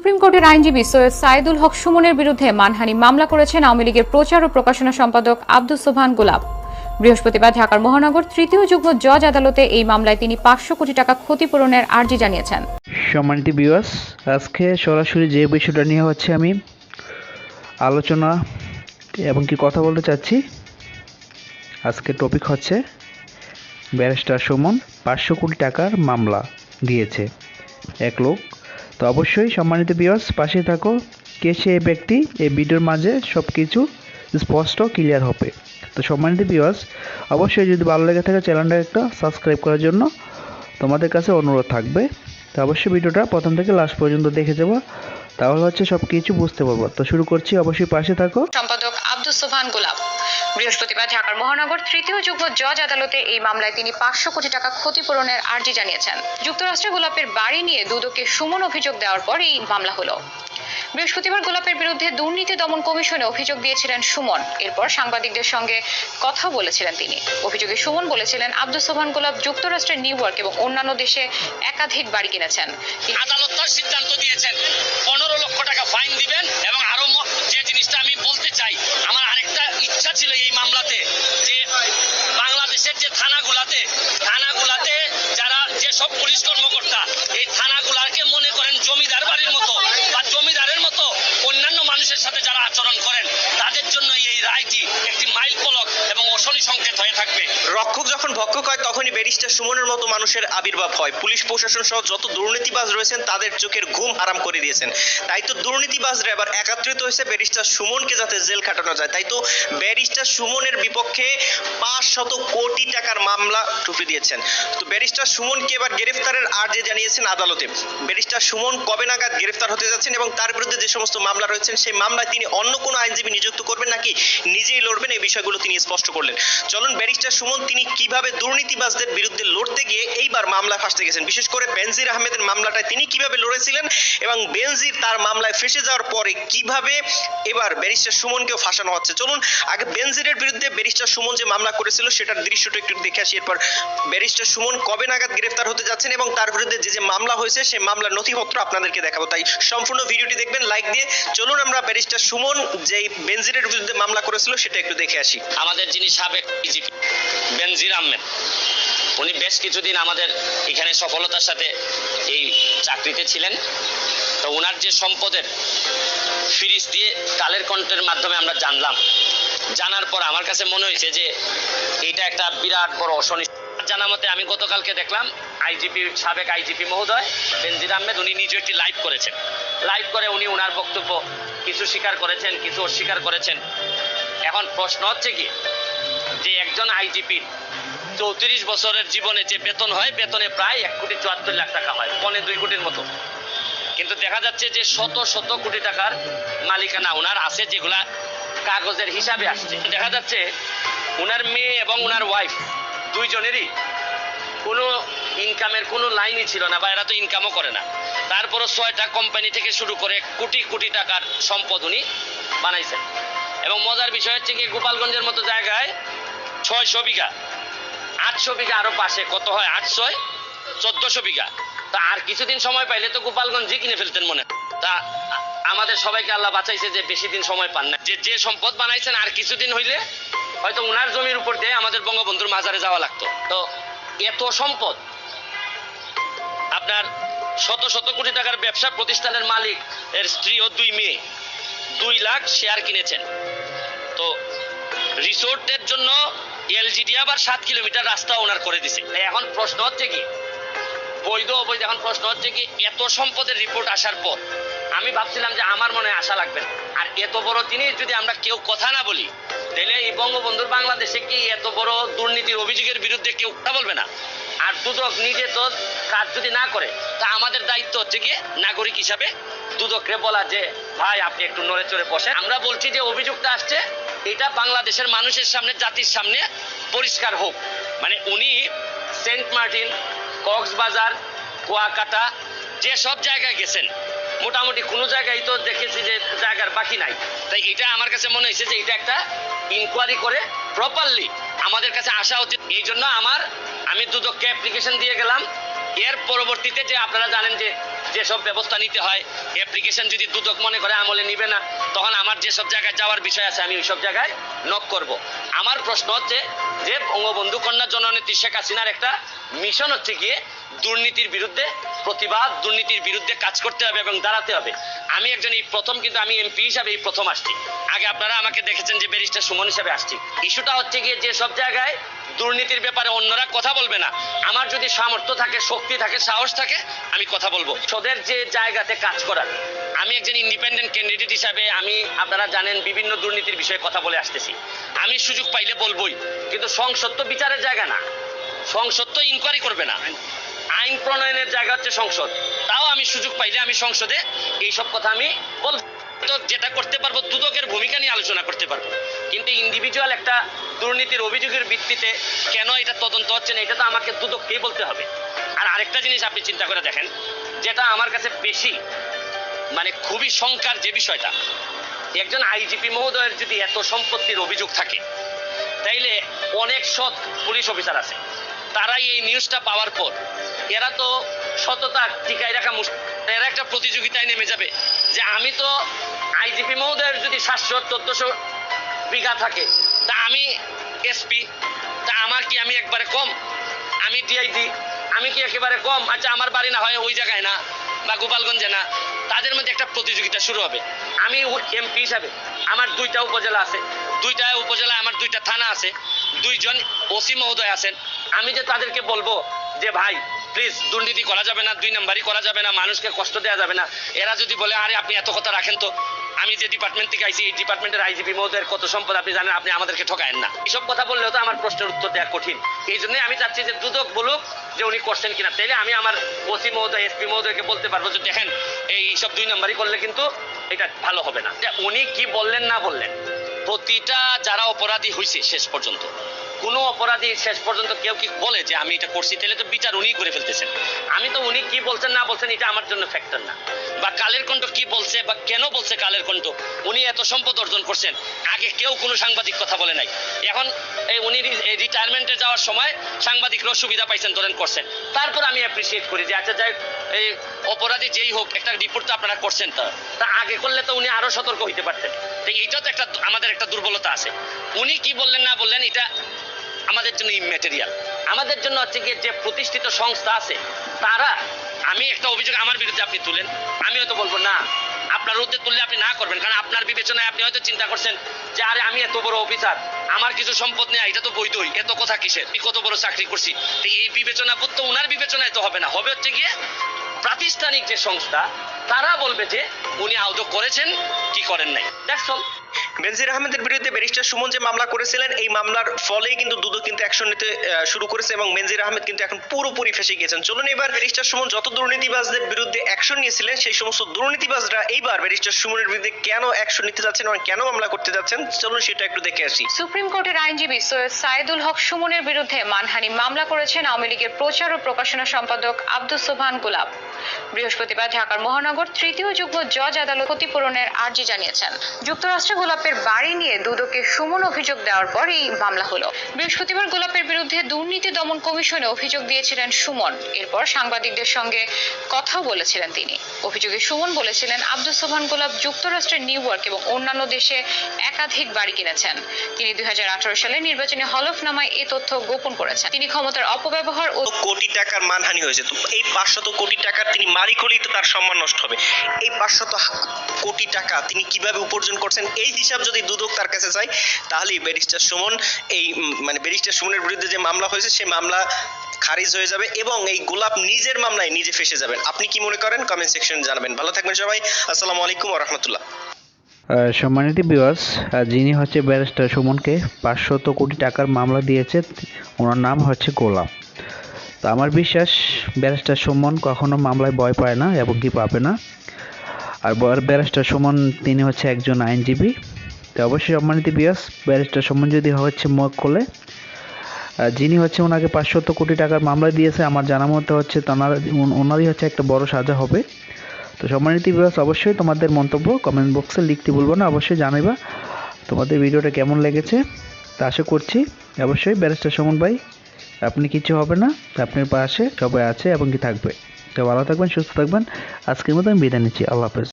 Supreme কোর্টের আইনজীবী সৈয়দ সাইদুল হক সুমনের বিরুদ্ধে মানহানি মামলা করেছেন আওয়ামী লীগের প্রচার ও প্রকাশনা সম্পাদক আব্দুস সোভান গোলাপ। বৃহস্পতিবার ঢাকার মহানগর তৃতীয় যুগ্ম জজ আদালতে এই মামলায় তিনি পাঁচশো কোটি টাকা ক্ষতিপূরণের আর্জি জানিয়েছেন। সম্মানিত বিওয়াস আজকে সরাসরি যে বিষয়টা নিয়ে হচ্ছে আমি আলোচনা এবং কি কথা বলতে চাচ্ছি আজকে টপিক হচ্ছে ব্যারিস্টার সুমন পাঁচশো কোটি টাকার মামলা দিয়েছে। এক লোক তো অবশ্যই সম্মানিত বিওয়াস পাশে থাকো। কে সে ব্যক্তি? এই ভিডিওর মাঝে সব কিছু স্পষ্ট ক্লিয়ার হবে। তো সম্মানিত বিওয়াস অবশ্যই যদি ভালো লেগে থাকে চ্যানেলটা একটা সাবস্ক্রাইব করার জন্য তোমাদের কাছে অনুরোধ থাকবে। তো অবশ্যই ভিডিওটা প্রথম থেকে লাস্ট পর্যন্ত দেখে যাব। তাহলে হচ্ছে সব কিছু বুঝতে পারব। তো শুরু করছি, অবশ্যই পাশে থাকো। সম্পাদক আব্দুস সোবহান গোলাপ। বৃহস্পতিবার ঢাকার মহানগর তৃতীয় যুগ্ম জজ আদালতে এই মামলায় তিনি পাঁচশো কোটি টাকা ক্ষতিপূরণের আর্জি জানিয়েছেন। যুক্তরাষ্ট্রে গোলাপের বাড়ি নিয়ে দুদকে সুমন অভিযোগ দেওয়ার পর এই মামলা হলো। বৃহস্পতিবার গোলাপের বিরুদ্ধে দুর্নীতি দমন কমিশনে অভিযোগ দিয়েছিলেন সুমন। এরপর সাংবাদিকদের সঙ্গে কথা বলেছিলেন তিনি। অভিযোগে সুমন বলেছিলেন, আব্দুস সোবহান গোলাপ যুক্তরাষ্ট্রের নিউ ইয়র্ক এবং অন্যান্য দেশে একাধিক বাড়ি কিনেছেন। আদালত সিদ্ধান্ত দিয়েছেন। পুলিশ কর্মকর্তা, এই থানাগুলাকে মনে করেন জমিদার বাড়ির মতো বা জমিদারের মতো অন্যান্য মানুষের সাথে যারা আচরণ করেন, তাদের জন্য এই রায়টি একটি মাইল ফলক সংকেত হয়ে থাকবে। রক্ষক যখন ভক্ষক হয়, তখনই ব্যারিস্টার সুমনের মতো মানুষের আবির্ভাব হয়। পুলিশ প্রশাসন সহ যত দুর্নীতিবাজ রয়েছেন, তাদের চোখের ঘুম হারাম করে দিয়েছেন। তাই তো দুর্নীতিবাজরা এবার একাত্রিত হয়েছে ব্যারিস্টার সুমনকে যাতে জেল খাটানো যায়। তাই তো ব্যারিস্টার সুমনের বিপক্ষে পাঁচ শত কোটি টাকার মামলা টুপি দিয়েছেন। তো ব্যারিস্টার সুমনকে এবার গ্রেফতারের আর্জি জানিয়েছেন আদালতে। ব্যারিস্টার সুমন কবে নাগাদ গ্রেফতার হতে যাচ্ছেন এবং তার বিরুদ্ধে যে সমস্ত মামলা রয়েছেন, সেই মামলায় তিনি অন্য কোনো আইনজীবী নিযুক্ত করবেন নাকি নিজেই লড়বেন, এই বিষয়গুলো তিনি স্পষ্ট করলেন। চলুন ব্যারিস্টার সুমন, তিনি কীভাবে দুর্নীতিবাজদের বিরুদ্ধে লড়তে গিয়ে এইবার মামলায় ফাঁসতে গেছেন? বিশেষ করে বেনজির আহমেদের মামলাটায় তিনি কীভাবে লড়েছিলেন এবং বেনজির তার মামলায় ফেসে যাওয়ার পরে কীভাবে এবার ব্যারিস্টার সুমনকেও ফাঁসানো হচ্ছে? চলুন, আগে বেনজিরের বিরুদ্ধে ব্যারিস্টার সুমন যে মামলা করেছিল সেটার দৃশ্যটা একটু দেখে আসি। এরপর ব্যারিস্টার সুমন কবে নাগাদ গ্রেফতার হতে যাচ্ছেন এবং তার বিরুদ্ধে যে যে মামলা হয়েছে সেই মামলার নথিপত্র আপনাদেরকে দেখাবো। তাই সম্পূর্ণ ভিডিওটি দেখবেন, লাইক দিয়ে। চলুন আমরা ব্যারিস্টার সুমন যেই বেনজিরের বিরুদ্ধে মামলা করেছিল সেটা একটু দেখে আসি। আমাদের যিনি সাবেক ডিজিপি বেনজির আহমেদ। উনি বেশ কিছুদিন আমাদের এখানে সফলতার সাথে এই চাকরিতে ছিলেন। তো ওনার যে সম্পদের ফিরিস দিয়ে কালের কণ্ঠের মাধ্যমে আমরা জানলাম। জানার পর আমার কাছে মনে হয়েছে যে এটা একটা বিরাট বড় অশনি জানা মতে আমি গতকালকে দেখলাম আইজিপি, সাবেক আইজিপি মহোদয় বেনজির আহমেদ, উনি নিজে একটি লাইভ করেছেন। লাইভ করে উনি ওনার বক্তব্য কিছু স্বীকার করেছেন, কিছু অস্বীকার করেছেন। এখন প্রশ্ন হচ্ছে কি যে একজন আইজিপি, চৌত্রিশ বছরের জীবনে যে বেতন হয়, বেতনে প্রায় এক কোটি চুয়াত্তর লাখ টাকা হয়, পনে দুই কোটির মতো। কিন্তু দেখা যাচ্ছে যে শত শত কোটি টাকার মালিকানা ওনার আছে, যেগুলা কাগজের হিসাবে আসছে। দেখা যাচ্ছে ওনার মেয়ে এবং ওনার ওয়াইফ দুইজনেরই কোনো ইনকামের কোনো লাইনই ছিল না বা এরা তো ইনকামও করে না। তারপরও ছয়টা কোম্পানি থেকে শুরু করে কোটি কোটি টাকার সম্পদ উনি বানাইছেন। এবং মজার বিষয় হচ্ছে কি, গোপালগঞ্জের মতো জায়গায় ছয়শো বিঘা। আটশো বিঘা আরও পাশে, কত হয়? আটশো চোদ্দশো বিঘা। তা আর কিছুদিন সময় পাইলে তো গোপালগঞ্জই কিনে ফেলতেন মনে তা আমাদের সবাইকে আল্লাহ বাঁচাইছে যে বেশি দিন সময় পান না যে যে সম্পদ বানাইছেন আর কিছুদিন হইলে হয়তো উনার জমির উপর দিয়ে আমাদের বঙ্গবন্ধুর মাজারে যাওয়া লাগতো। তো এত সম্পদ। আপনার শত শত কোটি টাকার ব্যবসা প্রতিষ্ঠানের মালিক এর স্ত্রী ও দুই মেয়ে। দুই লাখ শেয়ার কিনেছেন। তো রিসোর্টের জন্য এলজিডি আবার সাত কিলোমিটার রাস্তা ওনার করে দিছে। এখন প্রশ্ন হচ্ছে কি? বৈধ অবৈধ এখন প্রশ্ন হচ্ছে কি, এত সম্পদের রিপোর্ট আসার পর আমি ভাবছিলাম যে আমার মনে আশা লাগবে না। আর এত বড় জিনিস যদি আমরা কেউ কথা না বলি, তাহলে এই বঙ্গবন্ধুর বাংলাদেশে কি এত বড় দুর্নীতির অভিযোগের বিরুদ্ধে কেউ কথা বলবে না? আর দুদক নিজে তো কাজ যদি না করে, তা আমাদের দায়িত্ব হচ্ছে কি নাগরিক হিসাবে। দুদকরে বলা যে, ভাই, আপনি একটু নড়ে চড়ে বসেন। আমরা বলছি যে অভিযোগটা আসছে এটা বাংলাদেশের মানুষের সামনে, জাতির সামনে পরিষ্কার হোক। মানে উনি সেন্ট মার্টিন, কক্সবাজার, কুয়াকাটা, যে সব জায়গায় গেছেন, মোটামুটি কোনো জায়গায় তো দেখেছি যে জায়গার বাকি নাই। তাই এটা আমার কাছে মনে হয়েছে যে এটা একটা ইনকোয়ারি করে প্রপারলি আমাদের কাছে আসা উচিত। এই জন্য আমার, আমি দুদককে অ্যাপ্লিকেশন দিয়ে গেলাম। এর পরবর্তীতে যে আপনারা জানেন যে যেসব ব্যবস্থা নিতে হয় অ্যাপ্লিকেশন যদি দুদক মনে করে আমলে নিবে না, তখন আমার যেসব জায়গায় যাওয়ার বিষয় আছে, আমি ওইসব জায়গায় নক করব। আমার প্রশ্ন হচ্ছে যে, বঙ্গবন্ধু কন্যা জননেত্রী শেখ হাসিনার একটা মিশন হচ্ছে গিয়ে দুর্নীতির বিরুদ্ধে প্রতিবাদ, দুর্নীতির বিরুদ্ধে কাজ করতে হবে এবং দাঁড়াতে হবে। আমি একজন এই প্রথম, কিন্তু আমি এমপি হিসাবে এই প্রথম আসছি। আগে আপনারা আমাকে দেখেছেন যে ব্যারিস্টার সুমন হিসাবে আসছি। ইস্যুটা হচ্ছে গিয়ে যে সব জায়গায় দুর্নীতির ব্যাপারে অন্যরা কথা বলবে না, আমার যদি সামর্থ্য থাকে, শক্তি থাকে, সাহস থাকে, আমি কথা বলব। সোদের যে জায়গাতে কাজ করার। আমি একজন ইন্ডিপেন্ডেন্ট ক্যান্ডিডেট হিসাবে আমি, আপনারা জানেন, বিভিন্ন দুর্নীতির বিষয়ে কথা বলে আসতেছি। আমি সুযোগ পাইলে বলবই, কিন্তু সংসদ তো বিচারের জায়গা না। সংসদ তো ইনকোয়ারি করবে না। আইন প্রণয়নের জায়গা হচ্ছে সংসদ। তাও আমি সুযোগ পাইলে আমি সংসদে এইসব কথা আমি বলব তো যেটা করতে পারব, দুদকের ভূমিকা নিয়ে আলোচনা করতে পারব। কিন্তু ইন্ডিভিজুয়াল একটা দুর্নীতির অভিযোগের ভিত্তিতে কেন এটা তদন্ত হচ্ছে না, এটা তো আমাকে দুদককেই বলতে হবে। আর আরেকটা জিনিস আপনি চিন্তা করে দেখেন, যেটা আমার কাছে বেশি মানে খুবই শঙ্কার যে বিষয়টা, একজন আইজিপি মহোদয়ের যদি এত সম্পত্তির অভিযোগ থাকে, তাইলে অনেক সৎ পুলিশ অফিসার আছে। তারাই এই নিউজটা পাওয়ার পর, এরা তো সততা টিকায় রাখা এরা একটা প্রতিযোগিতায় নেমে যাবে, যে আমি তো আইজিপি মহোদয়ের যদি সাতশো চোদ্দশো বিঘা থাকে, তা আমি এসপি, তা আমার কি আমি একবারে কম? আমি ডিআইজি আমি কি একেবারে কম? আচ্ছা আমার বাড়ি না হয় ওই জায়গায় না, বা গোপালগঞ্জে না, তাদের মধ্যে একটা প্রতিযোগিতা শুরু হবে। আমি এমপি হিসাবে আমার দুইটা উপজেলা আছে। দুইটা উপজেলায় আমার দুইটা থানা আছে। দুইজন ওসি মহোদয় আছেন। আমি যে তাদেরকে বলব যে, ভাই প্লিজ দুর্নীতি করা যাবে না, দুই নাম্বারই করা যাবে না, মানুষকে কষ্ট দেওয়া যাবে না। এরা যদি বলে, আরে, আপনি এত কথা রাখেন তো। আমি যে ডিপার্টমেন্ট থেকে আইছি, এই ডিপার্টমেন্টের আইজিপি মহোদয়ের কত সম্পদ আপনি জানেন, আপনি আমাদেরকে ঠকায়েন না। এইসব কথা বললেও তো আমার প্রশ্নের উত্তর দেওয়া কঠিন। এই জন্য আমি চাচ্ছি যে দুদক বলুক যে উনি করছেন কিনা। তাইলে আমি আমার ওসি মহোদয় এসপি মহোদয়কে বলতে পারব যে, দেখেন, এই সব দুই নাম্বারই করলে কিন্তু এটা ভালো হবে না। উনি কি বললেন, না বললেন, প্রতিটা যারা অপরাধী হয়েছে শেষ পর্যন্ত। কোনো অপরাধী শেষ পর্যন্ত কেউ কি বলে যে আমি এটা করছি, তাহলে তো বিচার উনিই করে ফেলতেছেন। আমি তো উনি কি বলছেন না বলছেন, এটা আমার জন্য ফ্যাক্টর না। বা কালের কণ্ঠ কি বলছে বা কেন বলছে কালের কণ্ঠ, উনি এত সম্পদ অর্জন করছেন, আগে কেউ কোনো সাংবাদিক কথা বলে নাই। এখন এই উনি রিটায়ারমেন্টে যাওয়ার সময় সাংবাদিকরাও সুবিধা পাইছেন, ধরেন করছেন। তারপর আমি অ্যাপ্রিসিয়েট করি যে আচ্ছা যাই এই অপরাধী যেই হোক, একটা রিপোর্ট তো আপনারা করছেন তা। তা আগে করলে তো উনি আরও সতর্ক হইতে পারতেন। তো এইটা তো একটা আমাদের একটা দুর্বলতা আছে। উনি কি বললেন না বললেন, এটা আমাদের জন্য ইম্যাটেরিয়াল আমাদের জন্য হচ্ছে গিয়ে যে প্রতিষ্ঠিত সংস্থা আছে, তারা, আমি একটা অভিযোগ আমার বিরুদ্ধে আপনি তুলেন, আমি হয়তো বলব না। আপনার বিরুদ্ধে তুললে আপনি না করবেন, কারণ আপনার বিবেচনায় আপনি হয়তো চিন্তা করছেন যে, আরে, আমি এত বড় অফিসার, আমার কিছু সম্পদ নেই, এটা তো বৈধই, এত কথা কিসের? আমি কত বড় চাকরি করছি? এই বিবেচনা বোধ তো ওনার বিবেচনায় তো হবে না। হবে হচ্ছে গিয়ে প্রাতিষ্ঠানিক যে সংস্থা, তারা বলবে যে, উনি আদৌ করেছেন কি করেন নাই? অল বেনজির আহমেদের বিরুদ্ধে ব্যারিস্টার সুমন যে মামলা করেছিলেন, এই মামলার ফলেই কিন্তু দুদক কিন্তু অ্যাকশন নিতে শুরু করেছে এবং বেনজির আহমেদ কিন্তু এখন পুরোপুরি ফেসে গিয়েছেন। চলুন এবার ব্যারিস্টার সুমন যত দুর্নীতিবাজদের বিরুদ্ধে অ্যাকশন নিয়েছিলেন, সেই সমস্ত দুর্নীতিবাজরা এইবার ব্যারিস্টার সুমনের বিরুদ্ধে কেন অ্যাকশন নিতে যাচ্ছেন এবং কেন মামলা করতে যাচ্ছেন, চলুন সেটা একটু দেখে আসি। সুপ্রিম কোর্টের আইনজীবী সৈয়দ সাইদুল হক সুমনের বিরুদ্ধে মানহানি মামলা করেছেন আওয়ামী লীগের প্রচার ও প্রকাশনা সম্পাদক আব্দুস সোবহান গোলাপ। বৃহস্পতিবার ঢাকার মহানগর তৃতীয় যুগ্ম জজ আদালত ক্ষতিপূরণের আর্জি জানিয়েছেন। যুক্তরাষ্ট্রে গোলাপের বাড়ি নিয়ে দুদকে সুমন অভিযোগ দেওয়ার পর এই মামলা হলো। বৃহস্পতিবার গোলাপের বিরুদ্ধে দুর্নীতি দমন কমিশনে অভিযোগ দিয়েছিলেন সুমন। এরপর সাংবাদিকদের সঙ্গে কথাও বলেছিলেন তিনি। অভিযোগে সুমন বলেছিলেন, আব্দুস সোবহান গোলাপ যুক্তরাষ্ট্রের নিউ ইয়র্ক এবং অন্যান্য দেশে একাধিক বাড়ি কিনেছেন। তিনি দুই হাজার আঠারো সালে নির্বাচনী হলফনামায় এ তথ্য গোপন করেছেন। তিনি ক্ষমতার অপব্যবহার ও কোটি টাকার মানহানি হয়েছে। এই পাঁচশত কোটি টাকার তিনি মালিক হলেই তো তার সম্মান নষ্ট হবে। এই পাঁচশত কোটি টাকা তিনি কীভাবে উপার্জন করছেন, এই হিসাব যদি দুদক তার কাছে চাই তাহলেই ব্যারিস্টার সুমন এই মানে ব্যারিস্টার সুমনের বিরুদ্ধে যে মামলা হয়েছে সেই মামলা খারিজ হয়ে যাবে এবং এই গোলাপ নিজের মামলায় নিজে ফেসে যাবেন। আপনি কি মনে করেন? কমেন্ট সেকশনে জানাবেন। ভালো থাকবেন সবাই। আসসালামু আলাইকুম রহমতুল্লাহ। সম্মানিত বিওয়াস যিনি হচ্ছে ব্যারিস্টার সুমনকে পাঁচশত কোটি টাকার মামলা দিয়েছে, ওনার নাম হচ্ছে গোলাম তো আমার বিশ্বাস ব্যারিস্টার সুমন কখনো মামলায় ভয় পায় না এবং কি পাবে না। আর ব্যারিস্টার সুমন, তিনি হচ্ছে একজন আইনজীবী। তো অবশ্যই সম্মানিত বিয়াস ব্যারিস্টার সুমন যদি হচ্ছে মুখ খোলে যিনি হচ্ছে ওনাকে পাঁচশত কোটি টাকার মামলা দিয়েছে, আমার জানা মতে হচ্ছে তার ওনারই হচ্ছে একটা বড় সাজা হবে। তো সম্মানিত বিভাস অবশ্যই তোমাদের মন্তব্য কমেন্ট বক্সে লিখতে বলব না, অবশ্যই জানাইবা। তোমাদের ভিডিওটা কেমন লেগেছে, তা আশা করছি। অবশ্যই ব্যারিস্টার সুমন ভাই আপনি কিছু হবে না আপনার পাশে সবাই আছে এবং কি থাকবে। তো ভালো থাকবেন, সুস্থ থাকবেন। আজকের মতো আমি বিদায় নিচ্ছি, আল্লাহ হাফেজ।